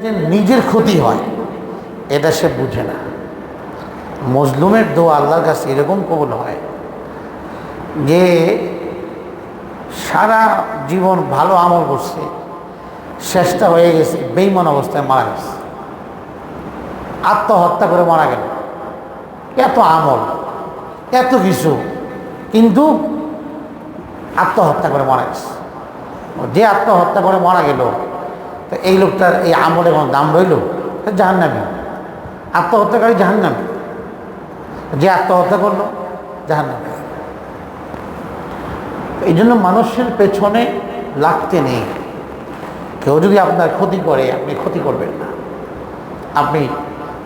যে নিজের ক্ষতি হয় এটা সে বুঝে না। মজলুমের দোয়া আল্লাহর কাছে এরকম কবুল হয় যে, সারা জীবন ভালো আমল করছে, শেষটা হয়ে গেছে বেইমন অবস্থায় মারা গেছে। আত্মহত্যা করে মারা গেল। এত আমল, এত কিছু, কিন্তু আত্মহত্যা করে মারা গেছে। যে আত্মহত্যা করে মারা গেল তো এই লোকটার এই আমলে কোনো দাম রইল জাহান্নামি। আত্মহত্যাকারী জাহান্নামি। যে আত্মহত্যা করল, জাহান্নামি। এই জন্য মানুষের পেছনে লাগতে নেই। কেউ যদি আপনার ক্ষতি করে, আপনি ক্ষতি করবেন না। আপনি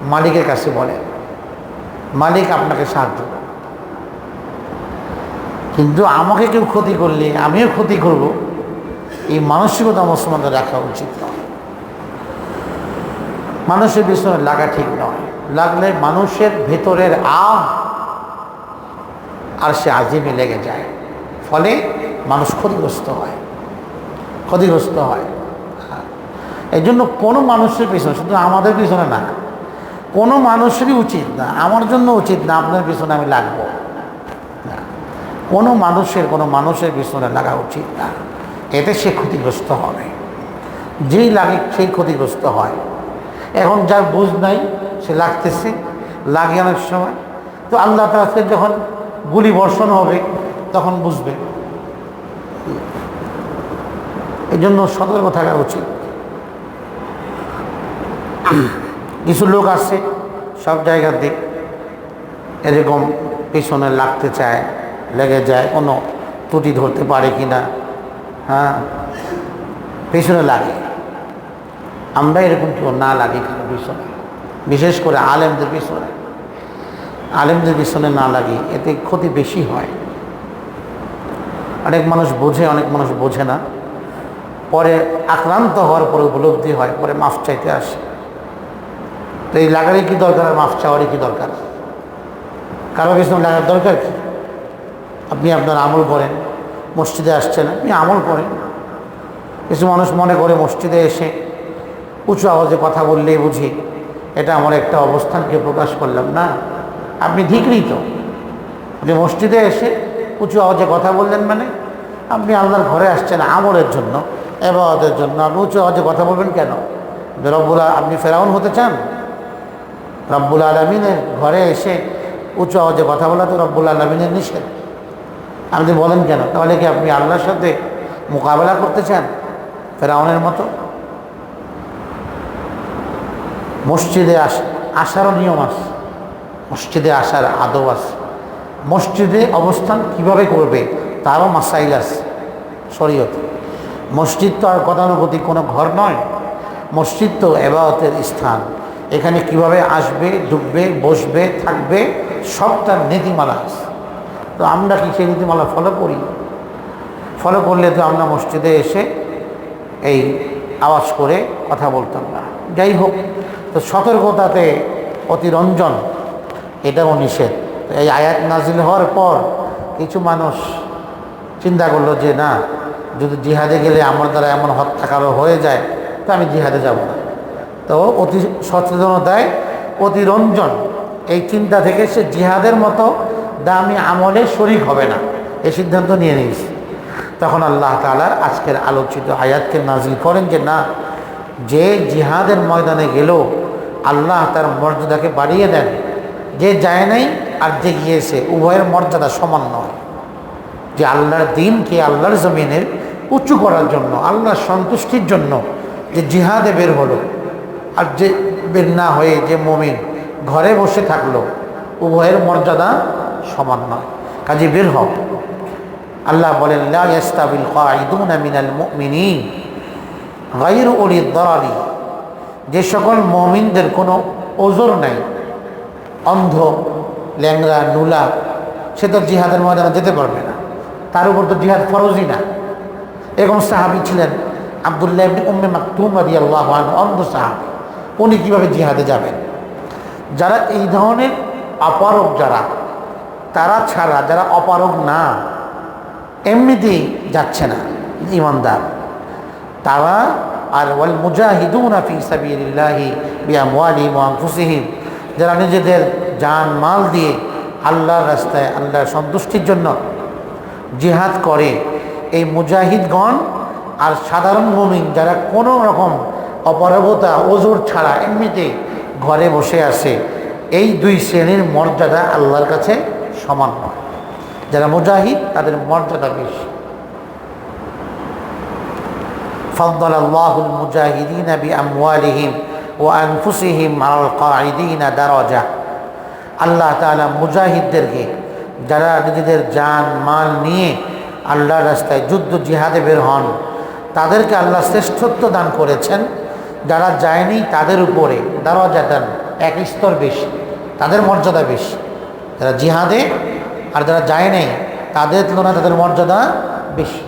মালিকের কাছে বলেন, মালিক আপনাকে সাহায্য। কিন্তু আমাকে কেউ ক্ষতি করলে, আমিও ক্ষতি করব। এই মানসিকতা মুসলমানদের রাখা উচিত নয়। মানুষের পিছনে লাগা ঠিক নয়। লাগলে মানুষের ভেতরের আম আর সে আজিমে লেগে যায়। ফলে মানুষ ক্ষতিগ্রস্ত হয়। ক্ষতিগ্রস্ত হয়। হ্যাঁ। এই জন্য কোনো মানুষের পিছনে, শুধু আমাদের পিছনে না, কোনো মানুষেরই উচিত না, আমার জন্য উচিত না, আপনার পিছনে আমি লাগবো। না কোনো মানুষের কোনো মানুষের পিছনে লাগা উচিত না। এতে সে ক্ষতিগ্রস্ত হবে। যেই লাগে সেই ক্ষতিগ্রস্ত হয়। এখন যার বুঝ নাই, সে লাগতেছে, লাগে অনেক সময়। তো আল্লাহ তালাকে যখন গুলি বর্ষণ হবে, তখন বুঝবে। এই জন্য সতর্ক থাকা উচিত। কিছু লোক আছে, সব জায়গাতে এরকম পিছনে লাগতে চায়, লেগে যায়, কোনো ত্রুটি ধরতে পারে কি না হ্যাঁ পিছনে লাগে। আমরা এরকম কেউ না লাগি কারও পিছনে। বিশেষ করে আলেমদের পিছনে। আলেমদের পিছনে না লাগি, এতে ক্ষতি বেশি হয়। অনেক মানুষ বোঝে, অনেক মানুষ বোঝে না। পরে আক্রান্ত হওয়ার পরে উপলব্ধি হয়, পরে মাফ চাইতে আসে। তো এই লাগারই কি দরকার মাফ চাওয়ারই কি দরকার? কারও পিছনে লাগার দরকার কি? আপনি আপনার আমল করেন, মসজিদে আসছেন, আপনি আমল করেন। কিছু মানুষ মনে করে মসজিদে এসে উঁচু আওয়াজে কথা বললেই বুঝি এটা আমার একটা অবস্থানকে প্রকাশ করলাম। না, আপনি ধিকৃত আপনি মসজিদে এসে উঁচু আওয়াজে কথা বললেন মানে আপনি আল্লাহর ঘরে আসছেন আমলের জন্য, এবাদতের জন্য। আপনি উঁচু আওয়াজে কথা বলবেন কেন? রব্বুলা আপনি ফেরাউন হতে চান? রব্বুল আলমিনের ঘরে এসে উঁচু আওয়াজে কথা বলা তো রব্বুল আলমিনের নিষেধ। আপনি বলেন কেন? তাহলে কি আপনি আল্লাহর সাথে মোকাবেলা করতে চান ফেরাউনের মতো? মসজিদে আস আসারও নিয়ম আছে। মসজিদে আসার আদব আছে। মসজিদে অবস্থান কীভাবে করবে তারও মাসাইল আছে, শরীয়ত। মসজিদ তো আর গতানুগতিক কোনো ঘর নয়। মসজিদ তো এবাদতের স্থান। এখানে কীভাবে আসবে ঢুকবে বসবে, থাকবে সবটার নীতিমালা আছে। তো আমরা কি সেই নীতিমালা ফলো করি? ফলো করলে তো আমরা মসজিদে এসে এই আওয়াজ করে কথা বলতাম না। যাই হোক তো সতর্কতাতে অতিরঞ্জন, এটাও নিষেধ। এই আয়াত নাজিল হওয়ার পর কিছু মানুষ চিন্তা করল যে, না, যদি জিহাদে গেলে আমার দ্বারা এমন হত্যাকারও হয়ে যায়, তো আমি জিহাদে যাব না। তো অতি সচেতনতায় অতিরঞ্জন, এই চিন্তা থেকে সে জিহাদের মতো দামি আমলে শরিক হবে না এই সিদ্ধান্ত নিয়ে নিয়েছে। তখন আল্লাহ তালার আজকের আলোচিত আয়াতকে নাজিল করেন যে, না, যে জিহাদের ময়দানে গেল আল্লাহ তার মর্যাদাকে বাড়িয়ে দেন। যে যায় নাই আর যে গিয়েছে, উভয়ের মর্যাদা সমান নয়। যে আল্লাহর দিনকে আল্লাহর জমিনের উঁচু করার জন্য, আল্লাহর সন্তুষ্টির জন্য যে জিহাদে বের হলো আর যে বের না হয়ে যে মমিন ঘরে বসে থাকল, উভয়ের মর্যাদা সমান নয়। কাজে বের হও। আল্লাহ বলেন যে সকল মমিনদের কোনো ওজোর নাই, অন্ধ ল্যাংরা নুলা, সে তো জিহাদের ময়দানে যেতে পারবে না। তার উপর তো জিহাদ ফরজই না। এরকম সাহাবি ছিলেন আবদুল্লাহ উম্মে মাকতুম রাদিয়াল্লাহু অন্ধ সাহাবি। উনি কীভাবে জিহাদে যাবেন? যারা এই ধরনের অপারক যারা, তারা ছাড়া যারা অপারক না, এমনিতেই যাচ্ছে না, ইমানদার। তারা আর ওয়াল মুজাহিদুন ফি সাবিলিল্লাহি বিআমওয়ালিহিম ওয়া আনফুসিহিম, যারা নিজেদের জান, মাল দিয়ে আল্লাহর রাস্তায়, আল্লাহর সন্তুষ্টির জন্য জিহাদ করে। এই মুজাহিদগণ আর সাধারণ মুমিন যারা কোনো রকম অপারগতা, ওজোর ছাড়া এমনিতে ঘরে বসে আছে, এই দুই শ্রেণির মর্যাদা আল্লাহর কাছে সমান নয় যারা মুজাহিদ, তাদের মর্যাদা বেশি। فضل الله المجاهدين بأموالهم وأنفسهم على القاعدين درجة আল্লাহ তাআলা মুজাহিদদেরকে যারা নিজেদের জান মাল নিয়ে আল্লাহর রাস্তায় যুদ্ধ জিহাদে বের হন তাদেরকে আল্লাহ শ্রেষ্ঠত্ব দান করেছেন যারা যায়নি তাদের উপরে দরজা দেন এক স্তর বেশি তাদের মর্যাদা বেশি যারা জিহাদে আর যারা যায় নাই তাদের তুলনায় তাদের মর্যাদা বেশি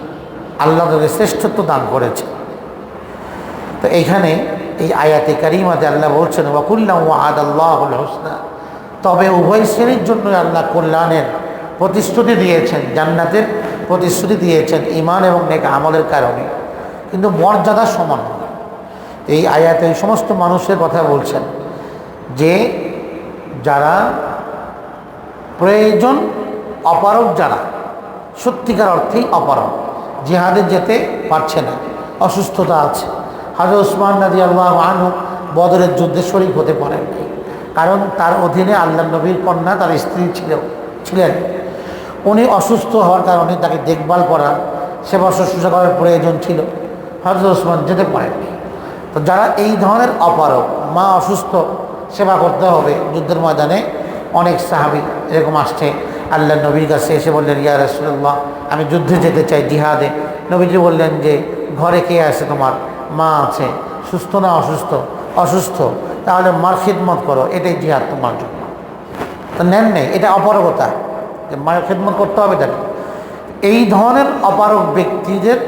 আল্লাহ তাদের শ্রেষ্ঠত্ব দান করেছে তো এখানে এই আয়াতে কারিমাতে আল্লাহ বলছেন ওয়াকুল্লাহ আদ আল্লাহ হোসনা। তবে উভয় শ্রেণির জন্য আল্লাহ কল্যাণের প্রতিশ্রুতি দিয়েছেন, জান্নাতের প্রতিশ্রুতি দিয়েছেন ইমান এবং নেক আমলের কারণে। কিন্তু মর্যাদা সমান। এই আয়াতে এই সমস্ত মানুষের কথা বলছেন যে যারা প্রয়োজন অপারক যারা, সত্যিকার অর্থেই অপারক জিহাদে যেতে পারছে না, অসুস্থতা আছে। হাজর ওসমান নাদি আল্লাহ আনু বদরের যুদ্ধে শরিক হতে পারেন কারণ তার অধীনে আল্লাহ নবীর কন্যা তার স্ত্রী ছিল, ছিলেন। উনি অসুস্থ হওয়ার কারণে তাকে দেখভাল করা, সেবা শুশ্রূষা করার প্রয়োজন ছিল। হজরত ওসমান যেতে পারেননি। তো যারা এই ধরনের অপারক মা অসুস্থ, সেবা করতে হবে, যুদ্ধের ময়দানে অনেক সাহাবি এরকম আসছে। আল্লাহ নবীর কাছে এসে বললেন, ইয়া রসুল্লাহ আমি যুদ্ধে যেতে চাই জিহাদে। নবীজি বললেন যে, ঘরে কে আছে তোমার? মা আছে, সুস্থ না অসুস্থ? অসুস্থ। তাহলে মার খিদমত করো, এটাই জিহাদ তোমার জন্য। তো নেন নেই, এটা অপারগতা। যে মায়ের খেদমত করতে হবে তাকে। এই ধরনের অপারক ব্যক্তিদের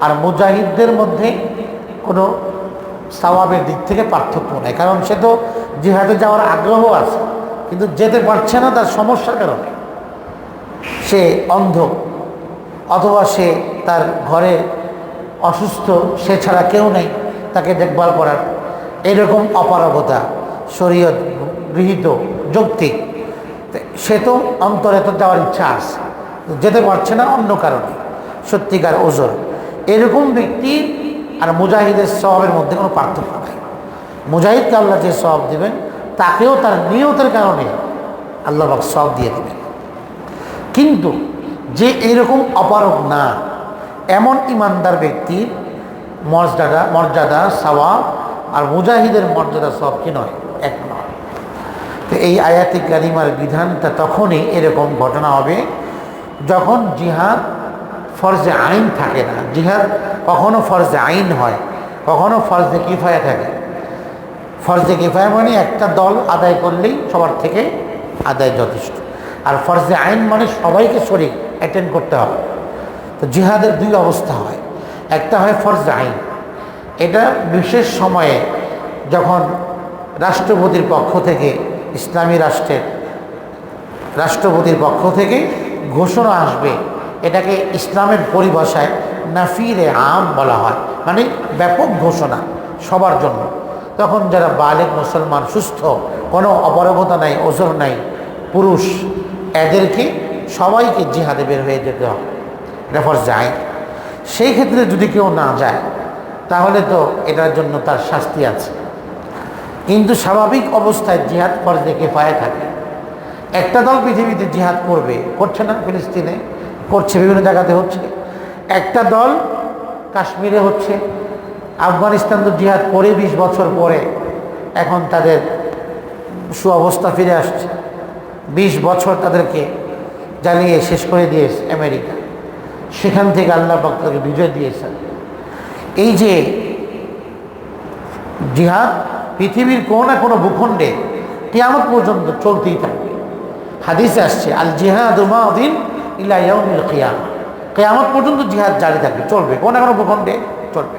আর মুজাহিদদের মধ্যে কোনো সওয়াবের দিক থেকে পার্থক্য নেই। কারণ সে তো জিহাদে যাওয়ার আগ্রহ আছে, কিন্তু যেতে পারছে না তার সমস্যার কারণে। সে অন্ধ, অথবা সে তার ঘরে অসুস্থ, সে ছাড়া কেউ নেই তাকে দেখভাল করার। এরকম অপারগতা, শরীয়ত গৃহীত যৌক্তিক সে তো অন্তরে তো যাওয়ার ইচ্ছা আছে, যেতে পারছে না অন্য কারণে, সত্যিকার ওজোর। এরকম ব্যক্তি আর মুজাহিদের স্বভাবের মধ্যে কোনো পার্থক্য নাই। মুজাহিদকে আল্লাহ যে সব দেবেন, তাকেও তার নিয়তের কারণে আল্লাহ সব দিয়ে দেবেন। কিন্তু যে এরকম অপারক না এমন ইমানদার ব্যক্তির মর্যাদা মর্যাদা, সওয়াব আর মুজাহিদের মর্যাদা সব কি নয়? এক নয়। তো এই আয়াতি কারিমার বিধানটা তখনই এরকম ঘটনা হবে যখন জিহাদ ফরজে আইন থাকে না। জিহাদ কখনো ফরজে আইন হয়, কখনো ফরজে কিফায়া থাকে। ফরজে কিফায়া মানে একটা দল আদায় করলেই সবার থেকে আদায় যথেষ্ট। আর ফরজে আইন মানে সবাইকে শরীর অ্যাটেন্ড করতে হবে। তো জিহাদের দুই অবস্থা হয়। একটা হয় ফরজে আইন। এটা বিশেষ সময়ে যখন রাষ্ট্রপতির পক্ষ থেকে, ইসলামী রাষ্ট্রের রাষ্ট্রপতির পক্ষ থেকে ঘোষণা আসবে, এটাকে ইসলামের পরিভাষায় নাফিরে আম বলা হয়। মানে ব্যাপক ঘোষণা সবার জন্য। তখন যারা বালেক মুসলমান সুস্থ, কোনো অপারগতা নাই, ওজোর নাই, পুরুষ, এদেরকে সবাইকে জিহাদে বের হয়ে যেতে হবে। রেফার যায়, সেই ক্ষেত্রে যদি কেউ না যায়, তাহলে তো এটার জন্য তার শাস্তি আছে। কিন্তু স্বাভাবিক অবস্থায় জিহাদ ফরজে কেফায় থাকে। একটা দল পৃথিবীতে জিহাদ করবে, করছে না ফিলিস্তিনে, করছে বিভিন্ন জায়গাতে হচ্ছে। একটা দল কাশ্মীরে হচ্ছে, আফগানিস্তান তো জিহাদ করে বিশ বছর পরে এখন তাদের সুঅবস্থা ফিরে আসছে। বিশ বছর তাদেরকে জ্বালিয়ে শেষ করে দিয়েছে আমেরিকা। সেখান থেকে আল্লাহ পাক তাদেরকে বিজয় দিয়েছেন। এই যে জিহাদ পৃথিবীর কোনো না কোনো ভূখণ্ডে কেয়ামত পর্যন্ত চলতেই থাকবে। হাদিসে আসছে, আল জিহাদ উমাউদ্দিন ইলাইয়াউমিল কিয়াম। কেয়ামত পর্যন্ত জিহাদ জারি থাকবে, চলবে, কোনো না কোনো ভূখণ্ডে চলবে।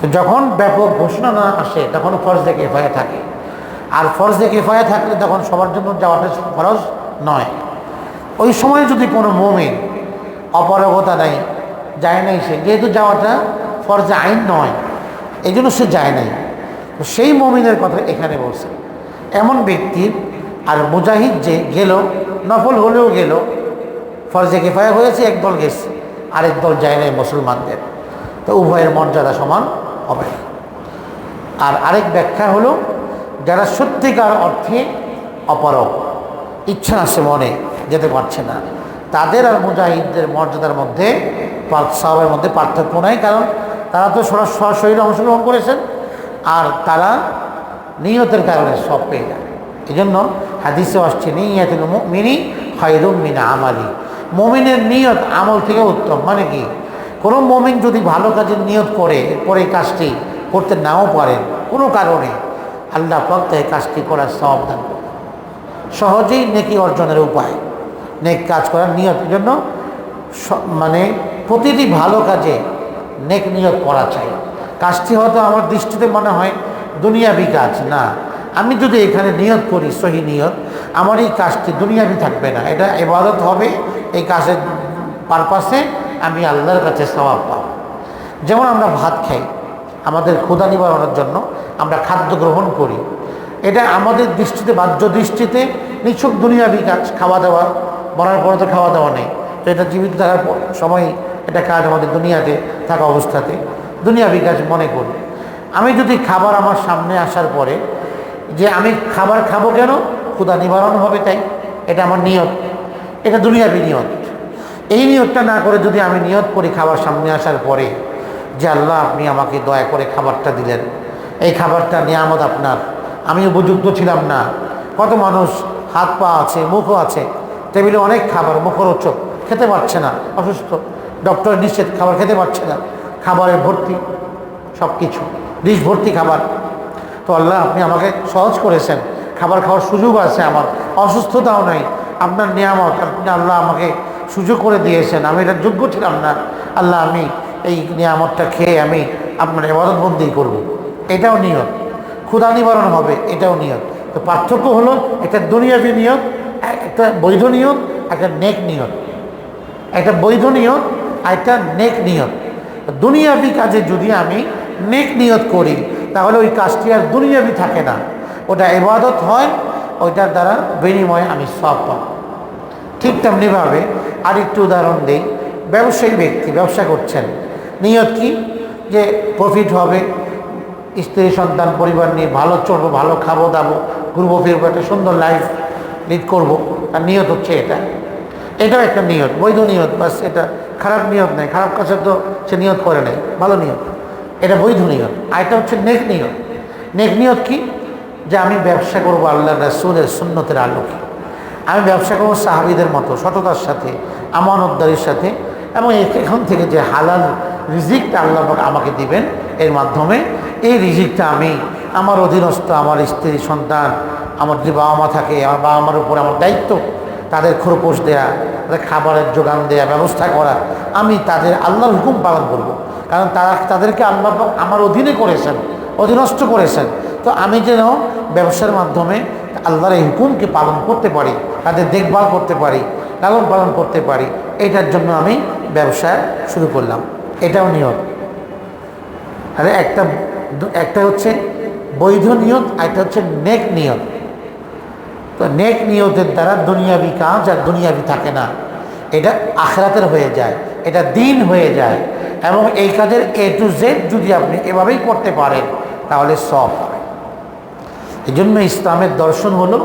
তো যখন ব্যাপক ঘোষণা না আসে, তখন ফরজে কেফায়া থাকে। আর ফরজে কেফায়া থাকলে তখন সবার জন্য যাওয়াটা ফরজ নয়। ওই সময় যদি কোনো মোমেন অপারগতা নাই, যায় নাই সে। যেহেতু যাওয়াটা ফরজে আইন নয় এই জন্য সে যায় নাই। তো সেই মমিনের কথা এখানে বলছে। এমন ব্যক্তি আর মুজাহিদ যে গেল, নফল হলেও গেল, ফরজে কেফায়া হয়েছে, এক দল গেছে, আরেক দল যায় নাই মুসলমানদের। তো উভয়ের মর্যাদা সমান হবে আর আরেক ব্যাখ্যা হলো, যারা সত্যিকার অর্থে অপারক ইচ্ছা আছে মনে, যেতে পারছে না। তাদের আর মুজাহিদদের মর্যাদার মধ্যে সাহাবের মধ্যে পার্থক্য নাই, কারণ তারা তো সরা- সশরীরে অংশগ্রহণ করেছেন আর তারা নিয়তের কারণে সব পেয়ে যাবে। এই জন্য হাদিসে আসছে, নিয়তুল মিনি খয়রুম মিনা আমালি। মমিনের নিয়ত আমল থেকে উত্তম। মানে কি? কোনো মমিন যদি ভালো কাজের নিয়ত করে এই কাজটি করতে নাও পারেন, কোনো কারণে আল্লাহ পাক তাই কাজটি করার সব দান সহজেই নেকি অর্জনের উপায়। নেক কাজ করার নিয়ত, এই জন্য মানে প্রতিটি ভালো কাজে নেক নিয়ত করা চাই। কাজটি হয়তো আমার দৃষ্টিতে মনে হয় দুনিয়াবি কাজ, না। আমি যদি এখানে নিয়ত করি, সহি নিয়ত, আমার এই কাজটি দুনিয়াবি থাকবে না। এটা এবাদত হবে, এই কাজের পারপাসে আমি আল্লাহর কাছে সবাব পাব। যেমন আমরা ভাত খাই, আমাদের ক্ষুদা নিবারণের জন্য আমরা খাদ্য গ্রহণ করি। এটা আমাদের দৃষ্টিতে, বাহ্য দৃষ্টিতে নিছক দুনিয়াবি কাজ, খাওয়া দাওয়া মরার পরে তো খাওয়া দাওয়া নেই। তো এটা জীবিত থাকার সময় এটা কাজ আমাদের দুনিয়াতে থাকা অবস্থাতে। দুনিয়াবি কাজ মনে করি আমি যদি খাবার আমার সামনে আসার পরে যে আমি খাবার খাব কেন? ক্ষুধা নিবারণ হবে তাই। এটা আমার নিয়ত। এটা দুনিয়াবি নিয়ত। এই নিয়তটা না করে যদি আমি নিয়ত করি খাবার সামনে আসার পরে যে আল্লাহ আপনি আমাকে দয়া করে খাবারটা দিলেন। এই খাবারটা নিয়ামত আপনার। আমি উপযুক্ত ছিলাম না। কত মানুষ হাত পা আছে, মুখও আছে। টেবিলে অনেক খাবার, মুখরোচক, খেতে পারছে না, অসুস্থ। ডক্টর নিষেধ, খাবার খেতে পারছে না। খাবারের ভর্তি সব কিছু ডিশ ভর্তি খাবার। তো আল্লাহ, আপনি আমাকে সহজ করেছেন। খাবার খাওয়ার সুযোগ আছে আমার। অসুস্থতাও নাই। আপনার নিয়ামত, আপনি আল্লাহ আমাকে সুযোগ করে দিয়েছেন। আমি এটা যোগ্য ছিলাম না। আল্লাহ, আমি এই নিয়ামতটা খেয়ে আমি আপনার এবাদতবন্দি করব। এটাও নিয়ত। ক্ষুধা নিবারণ হবে, এটাও নিয়ত। তো পার্থক্য হলো, এটা দুনিয়াবি নিয়ত একটা বৈধ নিয়ত, একটা নেক নিয়ত। একটা বৈধ নিয়ত আর একটা নেক নিয়ত। দুনিয়াবি কাজে যদি আমি নেক নিয়ত করি, তাহলে ওই কাজটি আর দুনিয়াবি থাকে না। ওটা এবাদত হয়, ওইটার দ্বারা বিনিময়ে আমি সব পাব। ঠিক তেমনিভাবে আরেকটু উদাহরণ দিই। ব্যবসায়ী ব্যক্তি ব্যবসা করছেন। নিয়ত কি? যে প্রফিট হবে, স্ত্রী সন্তান, পরিবার নিয়ে ভালো চলবো, ভালো খাব, দাবো, ঘুরবো, ফিরবো, একটা সুন্দর লাইফ লিড করব। আর নিয়ত হচ্ছে এটা। এটাও একটা নিয়ত, বৈধ নিয়ত, বাস এটা খারাপ নিয়ত নেই। খারাপ কাছে তো সে নিয়ত করে নেই, ভালো নিয়ত। এটা বৈধ নিয়ত। আর এটা হচ্ছে নেক নিয়ত। নেক নিয়ত কি? যে আমি ব্যবসা করব আল্লাহ রাসুলের সুন্নতের আলোকে। আমি ব্যবসা করব সাহাবিদের মতো, সততার সাথে, আমানতদারির সাথে। এবং এখান থেকে যে হালাল রিজিকটা আল্লাহ আমাকে দিবেন, এর মাধ্যমে এই রিজিকটা আমি আমার অধীনস্থ, আমার স্ত্রী, সন্তান, আমার যে বাবা মা থাকে, আমার বাবা মার উপর আমার দায়িত্ব, তাদের খোরপোশ দেয়া, তাদের খাবারের যোগান দেয়া, ব্যবস্থা করা, আমি তাদের আল্লাহর হুকুম পালন করব। কারণ তারা তাদেরকে আল্লাহ আমার অধীনে করেছেন, অধীনস্থ করেছেন। তো আমি যেন ব্যবসার মাধ্যমে আল্লাহর এই হুকুমকে পালন করতে পারি, তাদের দেখভাল করতে পারি, লালন পালন করতে পারি, এটার জন্য আমি ব্যবসা শুরু করলাম। এটাও নিয়ত। আরে একটা একটা হচ্ছে বৈধ নিয়ত আর একটা হচ্ছে নেক নিয়ত। তো নেক নিয়তের দ্বারা দুনিয়াবি কাজ আর দুনিয়াবি থাকে না। এটা আখরাতের হয়ে যায়, এটা দিন হয়ে যায় এবং এই কাজের এ টু জেড যদি আপনি এভাবেই করতে পারেন, তাহলে সব হবে। এই জন্য ইসলামের দর্শন হলো,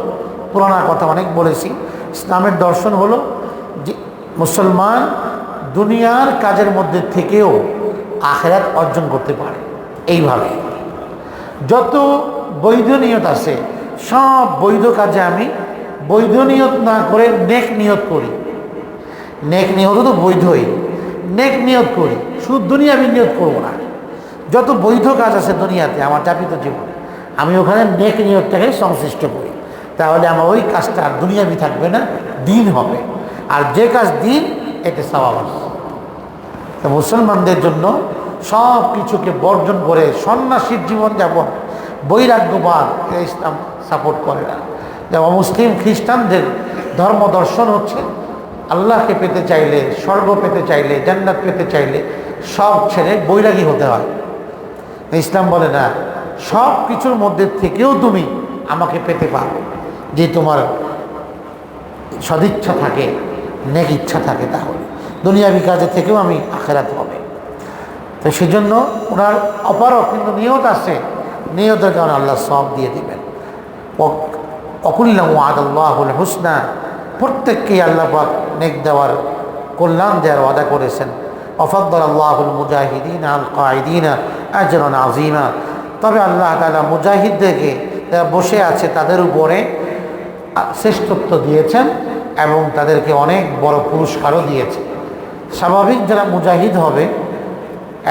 পুরানা কথা অনেক বলেছি, ইসলামের দর্শন হলো যে মুসলমান দুনিয়ার কাজের মধ্যে থেকেও আখেরাত অর্জন করতে পারে। এইভাবে যত বৈধ নিয়ত আছে, সব বৈধ কাজে আমি বৈধ নিয়ত না করে নেক নিয়ত করি। নেক নিয়ত তো বৈধই। নেক নিয়ত করি। শুধু দুনিয়া আমি নিয়ত করব না। যত বৈধ কাজ আছে দুনিয়াতে, আমার চাপিত জীবন, আমি ওখানে নেক নিয়তটাকে সংশ্লিষ্ট করি। তাহলে আমার ওই কাজটা আর দুনিয়া দুনিয়াবি থাকবে না, দিন হবে। আর যে কাজ দিন, এতে স্বভাব মুসলমানদের জন্য সব কিছুকে বর্জন করে সন্ন্যাসীর জীবনযাপন, বৈরাগ্যবাদ এটা ইসলাম সাপোর্ট করে না। যেমন মুসলিম খ্রিস্টানদের ধর্ম দর্শন হচ্ছে, আল্লাহকে পেতে চাইলে, স্বর্গ পেতে চাইলে, জান্নাত পেতে চাইলে সব ছেড়ে বৈরাগী হতে হয়। ইসলাম বলে, না, সব কিছুর মধ্যে থেকেও তুমি আমাকে পেতে পারো। যে তোমার সদিচ্ছা থাকে, নেক ইচ্ছা থাকে তাহলে। দুনিয়াবি কাজে থেকেও আমি আখেরাত হবে। তো সেজন্য ওনার অপারক কিন্তু নিয়ত আছে। নিয়তের কারণে আল্লাহ সব দিয়ে দিবেন। অকুল্লাম আদাল্লাহুল হুসনা, প্রত্যেককেই আল্লাহ পাক নেক দেওয়ার, কল্যাণ দেওয়ার ওয়াদা করেছেন। অফদ্দল আল্লাহুল মুজাহিদিন আল কায়দিনা আজরন আজিমা তবে আল্লাহ তালা মুজাহিদদেরকে যারা বসে আছে তাদের উপরে শ্রেষ্ঠত্ব দিয়েছেন এবং তাদেরকে অনেক বড় পুরস্কারও দিয়েছে স্বাভাবিক যারা মুজাহিদ হবে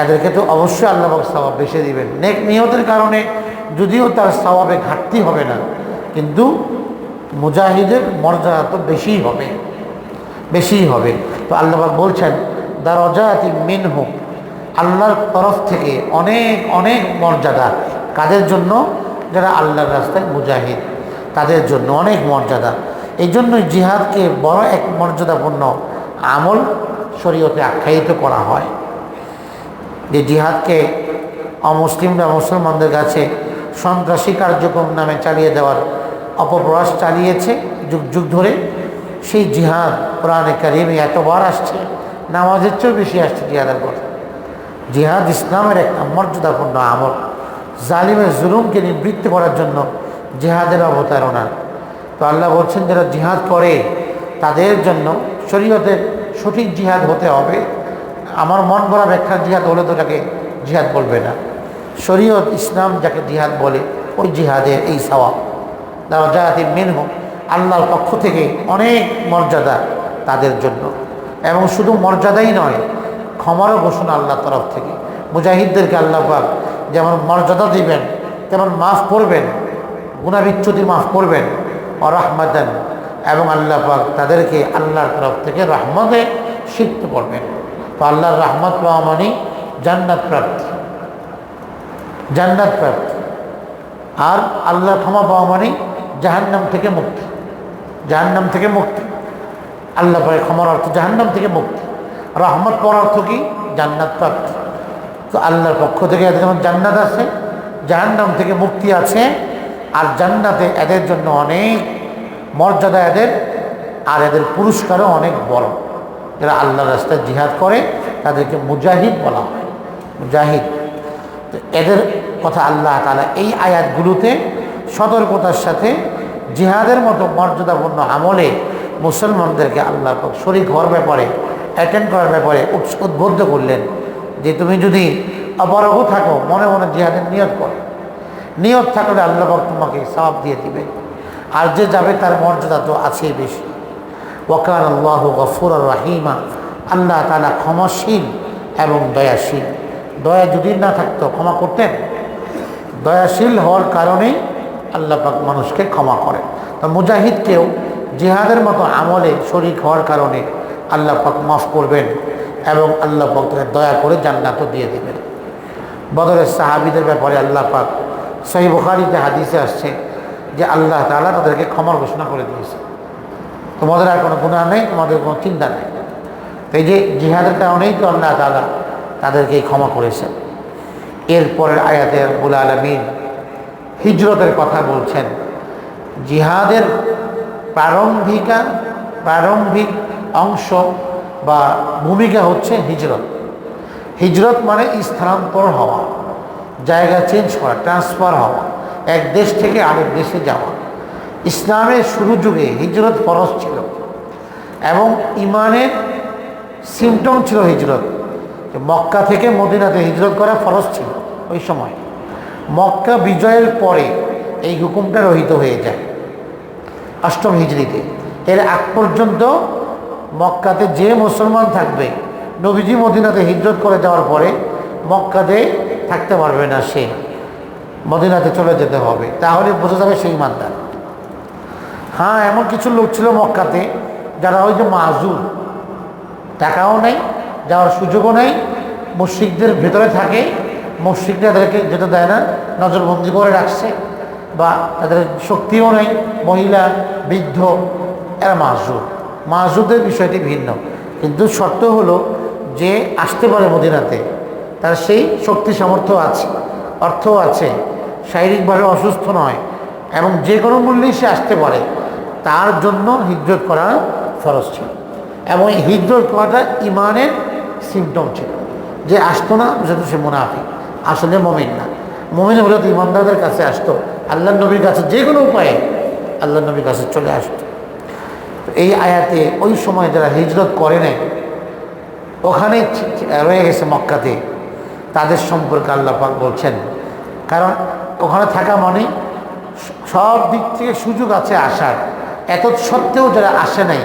এদেরকে তো অবশ্যই আল্লাহ সবাব বেশি দিবেন। নেক নিয়তের কারণে যদিও তার স্বভাবে ঘাটতি হবে না, কিন্তু মুজাহিদের মর্যাদা তো বেশিই হবে বেশিই হবে। তো আল্লাহ বলছেন, দারজাতি মিন হোক আল্লাহর তরফ থেকে অনেক অনেক মর্যাদা। কাদের জন্য? যারা আল্লাহর রাস্তায় মুজাহিদ, তাদের জন্য অনেক মর্যাদা। এই জন্যই জিহাদকে বড় এক মর্যাদাপূর্ণ আমল শরীয়তে আখ্যায়িত করা হয়। যে জিহাদকে অমুসলিমরা মুসলমানদের কাছে সন্ত্রাসী কার্যক্রম নামে চালিয়ে দেওয়ার অপপ্রয়াস চালিয়েছে যুগ যুগ ধরে। সেই জিহাদ কোরআনে কারিমে এতবার আসছে, নামাজের চেয়েও বেশি আসছে জিহাদের কথা জিহাদ ইসলামের একটা মর্যাদাপূর্ণ আমল। জালিমের জুলুমকে নিবৃত্তি করার জন্য জিহাদের অবতারণা। তো আল্লাহ বলছেন, যারা জিহাদ করে, তাদের জন্য শরীয়তের সঠিক জিহাদ হতে হবে। আমার মন গড়া ব্যাখ্যা জিহাদ হলে তো তাকে জিহাদ বলবে না। শরীয়ত ইসলাম যাকে জিহাদ বলে, ওই জিহাদের এই সওয়াব। মেন হোক আল্লাহর পক্ষ থেকে অনেক মর্যাদা তাদের জন্য। এবং শুধু মর্যাদাই নয়, ক্ষমারও ঘোষণা আল্লাহর তরফ থেকে। মুজাহিদদেরকে আল্লাহ পাক যেমন মর্যাদা দিবেন, তেমন মাফ করবেন, গুণাবিচ্যুতি মাফ করবেন ও রহমাদান এবং আল্লাহ পাক তাদেরকে আল্লাহর তরফ থেকে রহমতে শিখতে করবেন। তো আল্লাহর রহমত পাওয়া মানে জান্নাত প্রাপ্তি। জান্নাত প্রাপ্তি। আর আল্লাহ ক্ষমা পাওয়া মানে জাহান্নাম থেকে মুক্তি। জাহান্নাম থেকে মুক্তি। আল্লাহ পায় ক্ষমার অর্থ জাহান্নাম থেকে মুক্তি। রহমত পাওয়ার অর্থ কি? জান্নাত প্রাপ্তি। তো আল্লাহর পক্ষ থেকে এদের যেমন জান্নাত আছে, জাহান্নাম থেকে মুক্তি আছে, আর জান্নাতে এদের জন্য অনেক মর্যাদা এদের, আর এদের পুরস্কারও অনেক বড়। যারা আল্লাহ রাস্তায় জিহাদ করে, তাদেরকে মুজাহিদ বলা হয়। মুজাহিদ। তো এদের কথা আল্লাহ তালা এই আয়াতগুলোতে সতর্কতার সাথে জিহাদের মতো মর্যাদাপূর্ণ আমলে মুসলমানদেরকে আল্লাহ শরিক হওয়ার ব্যাপারে অ্যাটেন্ড করার ব্যাপারে উদ্বুদ্ধ করলেন যে তুমি যদি অপারগ থাকো, মনে মনে জিহাদের নিয়ত করো। নিয়ত থাকলে আল্লাহ তোমাকে সবাব দিয়ে দিবে আর যে যাবে তার মর্যাদা তো আছেই বেশি। ওয়াকার আল্লাহ গফুর রাহিমা, আল্লাহ তালা ক্ষমাশীল এবং দয়াশীল। দয়া যদি না থাকতো ক্ষমা করতেন? দয়াশীল হওয়ার কারণেই আল্লাহ পাক মানুষকে ক্ষমা করে তো মুজাহিদকেও জিহাদের মতো আমলে শরিক হওয়ার কারণে আল্লাহ পাক মাফ করবেন এবং আল্লাহ পাক তাকে দয়া করে জান্নাতও দিয়ে দেবেন। বদরের সাহাবিদের ব্যাপারে আল্লাহ পাক সহি হাদিসে আসছে যে আল্লাহ তালা তাদেরকে ক্ষমার ঘোষণা করে দিয়েছে। তোমাদের আর কোনো গুণা নেই, তোমাদের কোনো চিন্তা নেই। এই যে জিহাদের কারণেই তো আল্লাহ তালা তাদেরকে ক্ষমা করেছেন। এরপরের আয়াতে রব্বুল আলমিন হিজরতের কথা বলছেন, জিহাদের প্রারম্ভিকা, প্রারম্ভিক অংশ বা ভূমিকা হচ্ছে হিজরত। হিজরত মানে স্থানান্তর হওয়া, জায়গা চেঞ্জ করা ট্রান্সফার হওয়া, এক দেশ থেকে আরেক দেশে যাওয়া। ইসলামের শুরু যুগে হিজরত ফরজ ছিল এবং ইমানের সিমটম ছিল হিজরত। মক্কা থেকে মদিনাতে হিজরত করা ফরজ ছিল ওই সময়। মক্কা বিজয়ের পরে এই হুকুমটা রহিত হয়ে যায় অষ্টম হিজড়িতে এর আগ পর্যন্ত মক্কাতে যে মুসলমান থাকবে, নবীজি মদিনাতে হিজরত করে যাওয়ার পরে মক্কাতে থাকতে পারবে না সে। মদিনাতে চলে যেতে হবে। তাহলে বোঝা যাবে সেই মানদার হ্যাঁ এমন কিছু লোক ছিল মক্কাতে যারা ওই যে মাজুর। টাকাও নেই, যাওয়ার সুযোগও নেই, মুশ্রিকদের ভেতরে থাকে। মুশ্রিকরা তাদেরকে যেতে দেয় না, নজরবন্দি করে রাখছে বা তাদের শক্তিও নেই, মহিলা, বৃদ্ধ, এরা মাজুর। মাজুদের বিষয়টি ভিন্ন। কিন্তু শর্ত হলো যে আসতে পারে মদিনাতে, তার সেই শক্তি সামর্থ্য আছে, অর্থও আছে, শারীরিকভাবে অসুস্থ নয়, এবং যে কোনো মূল্যেই সে আসতে পারে। তার জন্য হিজরত করা ফরজ ছিল। এবং এই হিজরত করাটা ইমানের সিমটম ছিল। যে আসতো না, যেহেতু সে মুনাফিক। আসলে মমিন না। মমিন হলে তো ইমানদারদের কাছে আসতো। আল্লাহ নবীর কাছে যে কোনো উপায়ে আল্লাহ নবীর কাছে চলে আসতো। এই আয়াতে ওই সময় যারা হিজরত করে নেয় ওখানে রয়ে গেছে মক্কাতে। তাদের সম্পর্কে আল্লাহ পাক বলছেন, কারণ ওখানে থাকা মানে সব দিক থেকে সুযোগ আছে আসার। এত সত্ত্বেও যারা আসে নাই,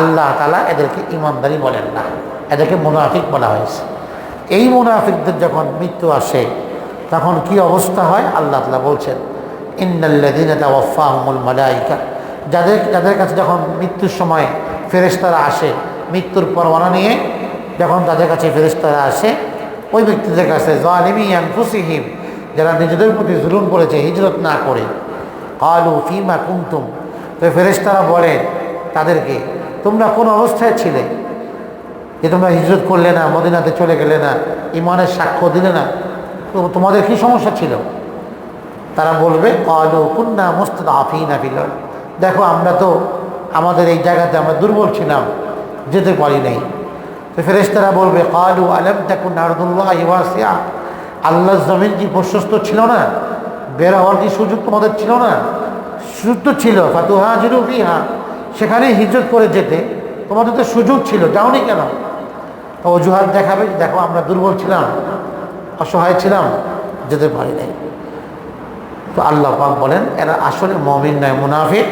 আল্লাহ তালা এদেরকে ইমানদারি বলেন না। এদেরকে মুনাফিক বলা হয়েছে। এই মুনাফিকদের যখন মৃত্যু আসে, তখন কি অবস্থা হয়? আল্লাহ তালা বলছেন ইন্নাল্লাদিন তাওয়াফাহমুল মালাইকা যাদের যাদের কাছে যখন মৃত্যুর সময় ফেরেশতারা আসে, মৃত্যুর পরোয়ানা নিয়ে যখন তাদের কাছে ফেরেশতারা আসে, ওই ব্যক্তিদের কাছে জালিমি আনফুসিহিম, যারা নিজেদের প্রতি জুলুম করেছে, হিজরত না করে, কালু ফিমা কুমতুম তো ফেরেশতারা বলে তাদেরকে, তোমরা কোন অবস্থায় ছিলে? যে তোমরা হিজরত করলে না, মদিনাতে চলে গেলে না ইমানের সাক্ষ্য দিলে না, তো তোমাদের কি সমস্যা ছিল? তারা বলবে, কালু কুন্না মুস্তাদ আফিনা ফিল দেখো, আমরা তো আমাদের এই জায়গাতে আমরা দুর্বল ছিলাম, যেতে পারি নাই। তো ফেরেশতারা বলবে, কালু আলম তাকুন নারদুল্লাহ আল্লাহ জমিন কি প্রশস্ত ছিল না? বের হওয়ার কি সুযোগ তোমাদের ছিল না? তো ছিল, ফাতুহা জিরু হা সেখানে হিজরত করে যেতে। তোমাদের তো সুযোগ ছিল, যাওনি কেন? অজুহাত দেখাবে, দেখো আমরা দুর্বল ছিলাম, অসহায় ছিলাম, যেতে পারি নাই। তো আল্লাহ পাক বলেন, এরা আসলে মমিন নয়, মুনাফিক।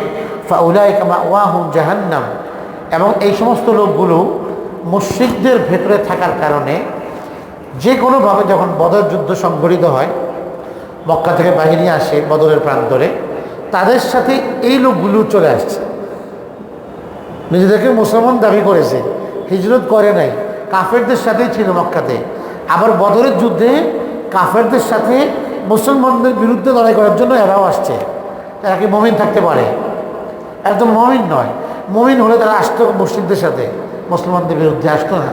ফাউলাই কামা ওয়াহুম জাহান্নাম। এবং এই সমস্ত লোকগুলো মুশ্রিকদের ভেতরে থাকার কারণে যে কোনোভাবে যখন বদর যুদ্ধ সংঘটিত হয়, মক্কা থেকে বাহিনী আসে বদরের প্রান্তরে তাদের সাথে এই লোকগুলো চলে আসছে। নিজেদেরকে মুসলমান দাবি করেছে, হিজরত করে নাই, কাফেরদের সাথেই ছিল মক্কাতে। আবার বদরের যুদ্ধে কাফেরদের সাথে মুসলমানদের বিরুদ্ধে লড়াই করার জন্য এরাও আসছে। তারা কি মমিন থাকতে পারে? একদম মমিন নয়। মমিন হলে তারা আসতো মুসলিমদের সাথে। মুসলমানদের বিরুদ্ধে আসতো না।